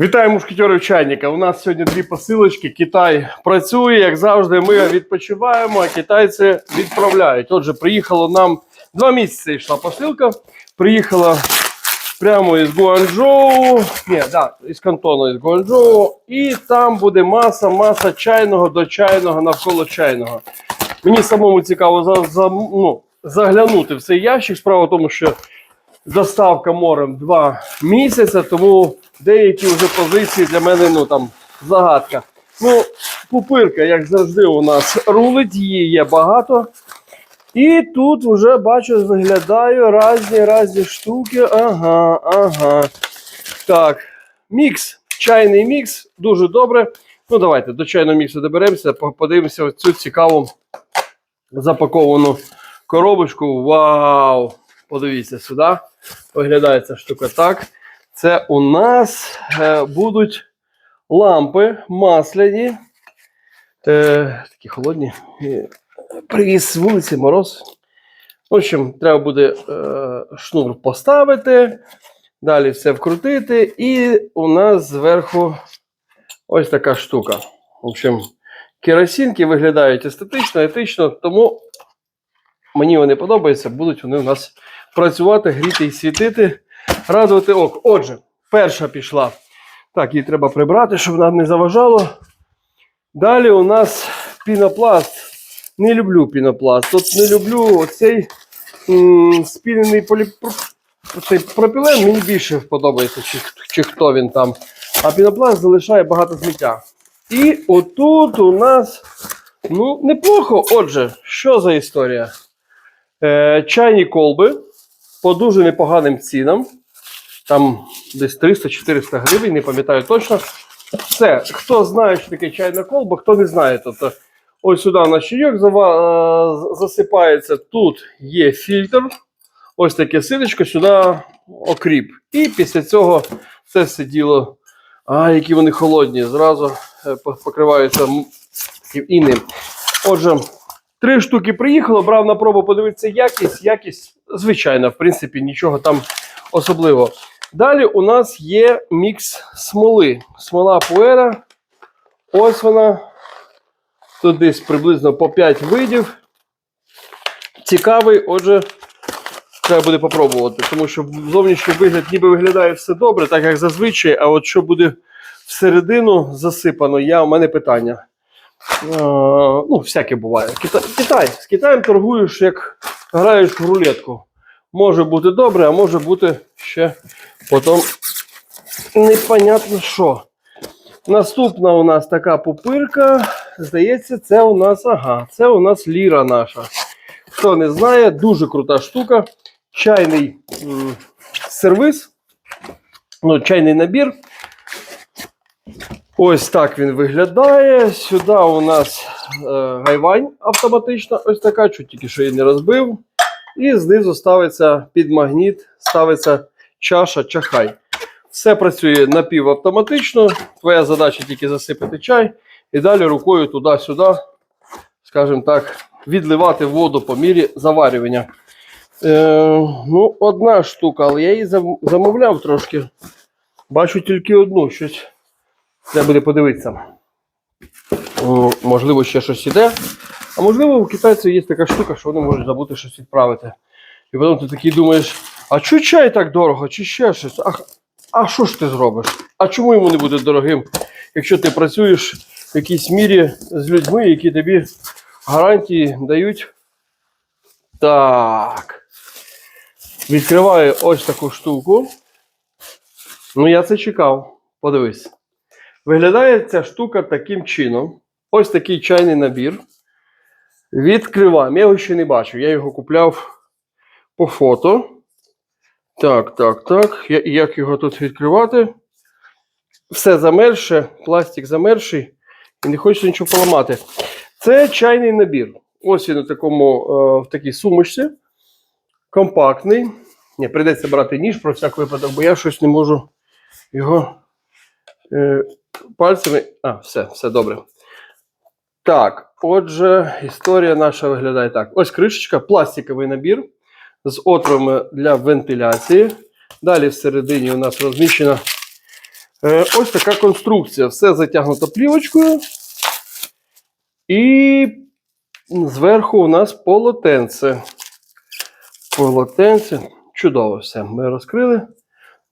Вітаю мушкетерів чайника. У нас сьогодні дві посилочки. Китай працює, як завжди. Ми відпочиваємо, а китайці відправляють. Отже, приїхало нам два місяці йшла посилка. Приїхала прямо із Гуанчжоу, ні, да, із кантону із Гуанчжоу. І там буде маса, маса чайного до чайного навколо чайного. Мені самому цікаво за, за, ну, заглянути в цей ящик. Справа в тому, що доставка морем два місяці, тому деякі вже позиції для мене ну там загадка. Ну, пупирка, як завжди, у нас рулить, її є багато. І тут вже бачу, виглядаю різні різні штуки. Ага, ага. Так, мікс, чайний мікс, дуже добре. Ну, давайте до чайного міксу доберемося, подивимося ось цю цікаву запаковану коробочку. Вау! Подивіться сюди. Виглядає ця штука так. Це у нас е, будуть лампи масляні. Е, такі холодні. Привіз з вулиці мороз. В общем, треба буде е, шнур поставити, далі все вкрутити, і у нас зверху ось така штука. В общем, керосинки виглядають естетично, етично, тому мені вони подобаються, будуть вони у нас працювати, гріти і світити, радувати око. Отже, перша пішла. Так, її треба прибрати, щоб нам не заважало. Далі у нас пінопласт. Не люблю пінопласт. От не люблю оцей спінений поліпро... цей пропілен, мені більше подобається, чи, чи хто він там. А пінопласт залишає багато сміття. І отут у нас ну, неплохо. Отже, що за історія? Е, чайні колби по дуже непоганим цінам. Там десь 300-400 гривень, не пам'ятаю точно. Все, хто знає, що таке чайна колба, хто не знає, тобто ось сюди наш чайок е, засипається. Тут є фільтр, ось таке ситочко, сюди окріп. І після цього це все діло. А, які вони холодні, зразу е, покриваються м- таким інним. Отже, Три штуки приїхало, брав на пробу подивитися якість. Якість, звичайна, в принципі, нічого там особливого. Далі у нас є мікс смоли. Смола пуера. Ось вона. Тут десь приблизно по 5 видів. Цікавий, отже, треба буде попробувати, тому що зовнішній вигляд ніби виглядає все добре, так як зазвичай, а от що буде всередину засипано, я, у мене питання. Е, ну, всяке буває. Китай, Китай. З Китаєм торгуєш, як граєш в рулетку. Може бути добре, а може бути ще потім непонятно що. Наступна у нас така пупирка. Здається, це у нас, ага, це у нас ліра наша. Хто не знає, дуже крута штука. Чайний м, сервис, ну, чайний набір. Ось так він виглядає. Сюди у нас е, гайвань автоматична, ось така, чуть тільки що її не розбив. І знизу ставиться під магніт, ставиться чаша чахай. Все працює напівавтоматично. Твоя задача тільки засипати чай і далі рукою туди-сюди, скажімо так, відливати воду по мірі заварювання. Е, ну, одна штука, але я її замовляв трошки. Бачу тільки одну щось. Треба буде подивитися. Можливо, ще щось іде. А можливо, у китайців є така штука, що вони можуть забути щось відправити. І потім ти такий думаєш, а чому чай так дорого, чи ще щось? А, а що ж ти зробиш? А чому йому не буде дорогим, якщо ти працюєш в якійсь мірі з людьми, які тобі гарантії дають? Так. Відкриваю ось таку штуку. Ну, я це чекав. Подивись. Виглядає ця штука таким чином. Ось такий чайний набір. Відкриваємо. Я його ще не бачив. Я його купляв по фото. Так, так, так. Як його тут відкривати? Все замерше, пластик замерший. І не хочеться нічого поламати. Це чайний набір. Ось він у такому, е, в такій сумочці. Компактний. Ні, прийдеться брати ніж про всяк випадок, бо я щось не можу його е, пальцями. А, все, все добре. Так, отже, історія наша виглядає так. Ось кришечка, пластиковий набір з отворами для вентиляції. Далі всередині у нас розміщена Е, ось така конструкція. Все затягнуто плівочкою. І зверху у нас полотенце. Полотенце. Чудово все. Ми розкрили.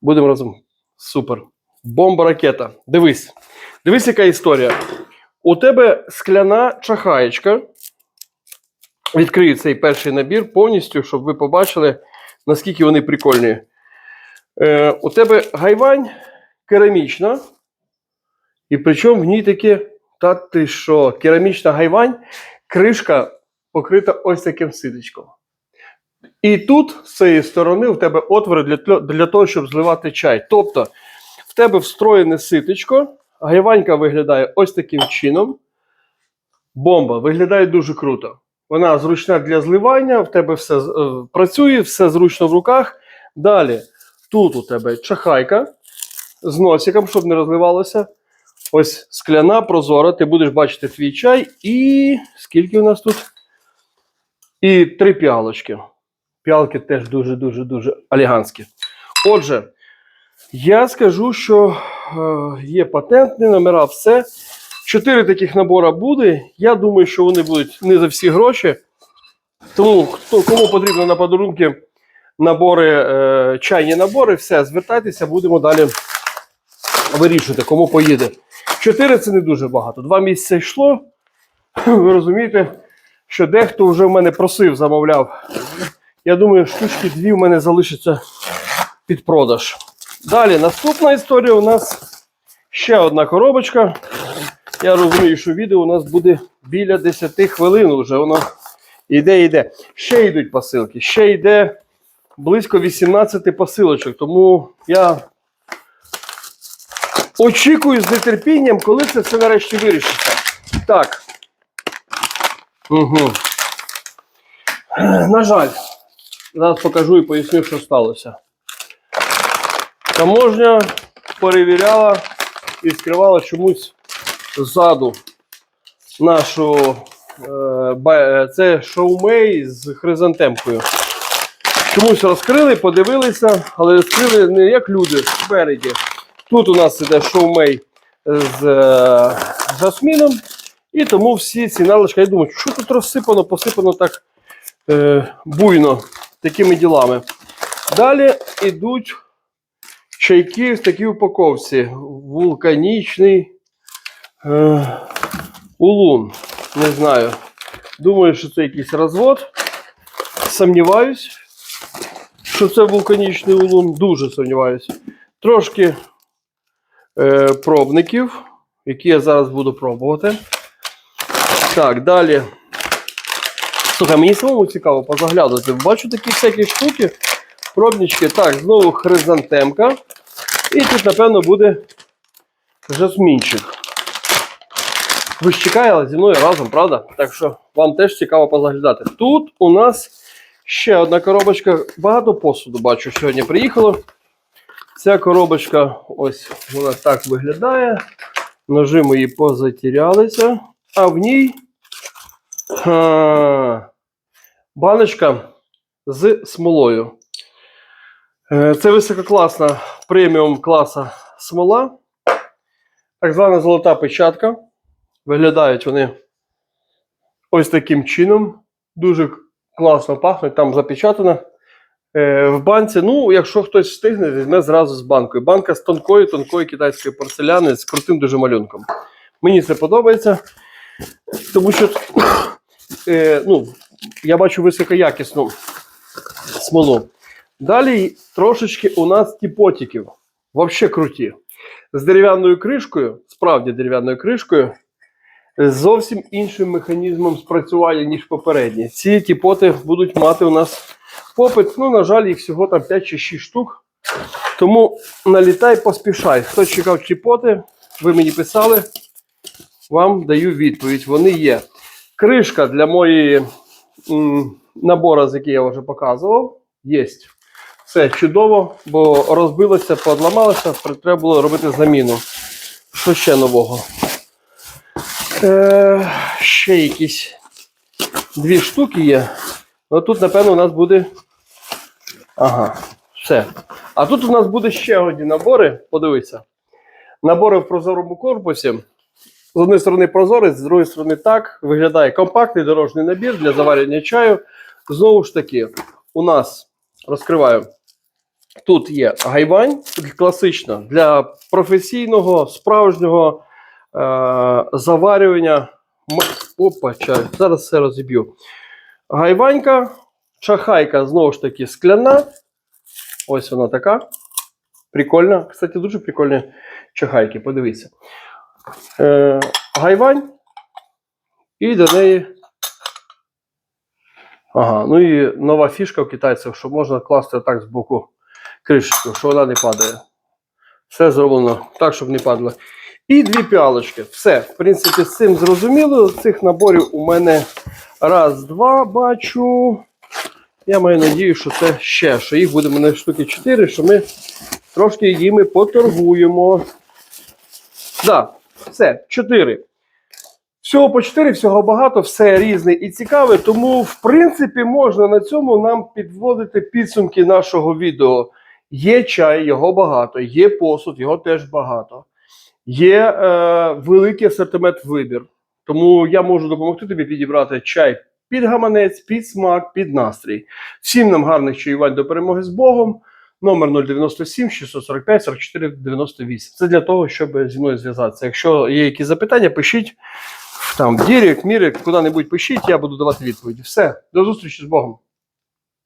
Будемо разом. Супер. Бомба ракета. Дивись. Дивись, яка історія. У тебе скляна чахаєчка. Відкрию цей перший набір повністю, щоб ви побачили, наскільки вони прикольні. Е, у тебе гайвань керамічна. І причому в ній таке, та ти що, керамічна гайвань, кришка покрита ось таким ситочком. І тут з цієї сторони в тебе отвори для, для того, щоб зливати чай. Тобто в тебе встроєне ситочко, гайванька виглядає ось таким чином. Бомба виглядає дуже круто. Вона зручна для зливання, в тебе все е, працює, все зручно в руках. Далі, тут у тебе чахайка з носиком, щоб не розливалося. Ось скляна, прозора, ти будеш бачити твій чай. І скільки у нас тут? І три піалочки. Піалки теж дуже-дуже дуже елегантські. Отже, я скажу, що е, є патентні номера, все. Чотири таких набора буде. Я думаю, що вони будуть не за всі гроші. Тому хто кому потрібно на подарунки набори, е, чайні набори, все, звертайтеся, будемо далі вирішувати, кому поїде. Чотири це не дуже багато. Два місяці йшло. Ви розумієте, що дехто вже в мене просив, замовляв. Я думаю, штучки дві в мене залишаться під продаж. Далі, наступна історія у нас ще одна коробочка. Я розумію, що відео у нас буде біля 10 хвилин вже. Воно йде, йде. Ще йдуть посилки, ще йде близько 18 посилочок. Тому я очікую з нетерпінням, коли це все нарешті вирішиться. Так. Угу. На жаль, зараз покажу і поясню, що сталося. Таможня перевіряла і скривала чомусь ззаду нашу. е, е, Це шоумей з хризантемкою. Чомусь розкрили, подивилися, але розкрили не як люди спереді. Тут у нас іде шоумей з е, жасміном. І тому всі ці налишки, я думаю, що тут розсипано, посипано так е, буйно такими ділами. Далі йдуть чайки в такій упаковці. Вулканічний е, улун. Не знаю. Думаю, що це якийсь розвод. Сумніваюсь, що це вулканічний улун. Дуже сумніваюсь. Трошки е, пробників, які я зараз буду пробувати. Так, далі. Слухай, мені самому цікаво позаглядати. Бачу такі всякі штуки, пробнички. Так, знову хризантемка. І тут, напевно, буде жасмінчик. Ви ж чекали зі мною разом, правда? Так що вам теж цікаво позаглядати. Тут у нас ще одна коробочка. Багато посуду бачу, сьогодні приїхало. Ця коробочка, ось вона так виглядає. Ножи мої позатірялися. А в ній а, баночка з смолою. Е, Це висококласна преміум класа смола. Так звана золота печатка. Виглядають вони ось таким чином. Дуже класно пахнуть, там запечатано. Е, в банці, ну, якщо хтось встигне, візьме зразу з банкою. Банка з тонкої, тонкої китайської порцеляни з крутим дуже малюнком. Мені це подобається, тому що е, ну, я бачу високоякісну смолу. Далі трошечки у нас тіпотиків. Взагалі круті. З дерев'яною кришкою, справді дерев'яною кришкою, з зовсім іншим механізмом спрацювання, ніж попередні. Ці тіпоти будуть мати у нас попит. Ну, на жаль, їх всього там 5 чи 6 штук. Тому налітай, поспішай. Хто чекав чіпоти, ви мені писали, вам даю відповідь. Вони є. Кришка для моєї м, набору, з який я вже показував, є. Все чудово, бо розбилося, подламалося, треба було робити заміну. Що ще нового? Е, ще якісь дві штуки є. Ну тут, напевно, у нас буде. Ага, все. А тут у нас буде ще одні набори. Подивися. Набори в прозорому корпусі. З однієї сторони прозорець, з другої сторони так. Виглядає компактний дорожній набір для заварення чаю. Знову ж таки, у нас розкриваю. Тут є гайвань, класична для професійного, справжнього е- заварювання. Опа, чай. Зараз все розіб'ю. Гайванька, чахайка знову ж таки скляна. Ось вона така. Прикольна. Кстати, дуже прикольні чахайки, подивіться. Е, гайвань. І до неї. Ага, ну і нова фішка у китайців, що можна класти отак з боку кришечку, що вона не падає. Все зроблено так, щоб не падало. І дві піалочки. Все, в принципі, з цим зрозуміло. Цих наборів у мене раз, два бачу. Я маю надію, що це ще, що їх буде мене штуки 4, що ми трошки їми поторгуємо. Так, да, все, 4. Всього по 4, всього багато, все різне і цікаве. Тому, в принципі, можна на цьому нам підводити підсумки нашого відео. Є чай, його багато, є посуд, його теж багато. Є е, великий асортимент вибір. Тому я можу допомогти тобі підібрати чай під гаманець, під смак, під настрій. Всім нам гарних чаювань до перемоги з Богом. Номер 097 645 44 98. Це для того, щоб зі мною зв'язатися. Якщо є якісь запитання, пишіть там Дірік, Мірик, куди-небудь пишіть, я буду давати відповіді. Все, до зустрічі з Богом.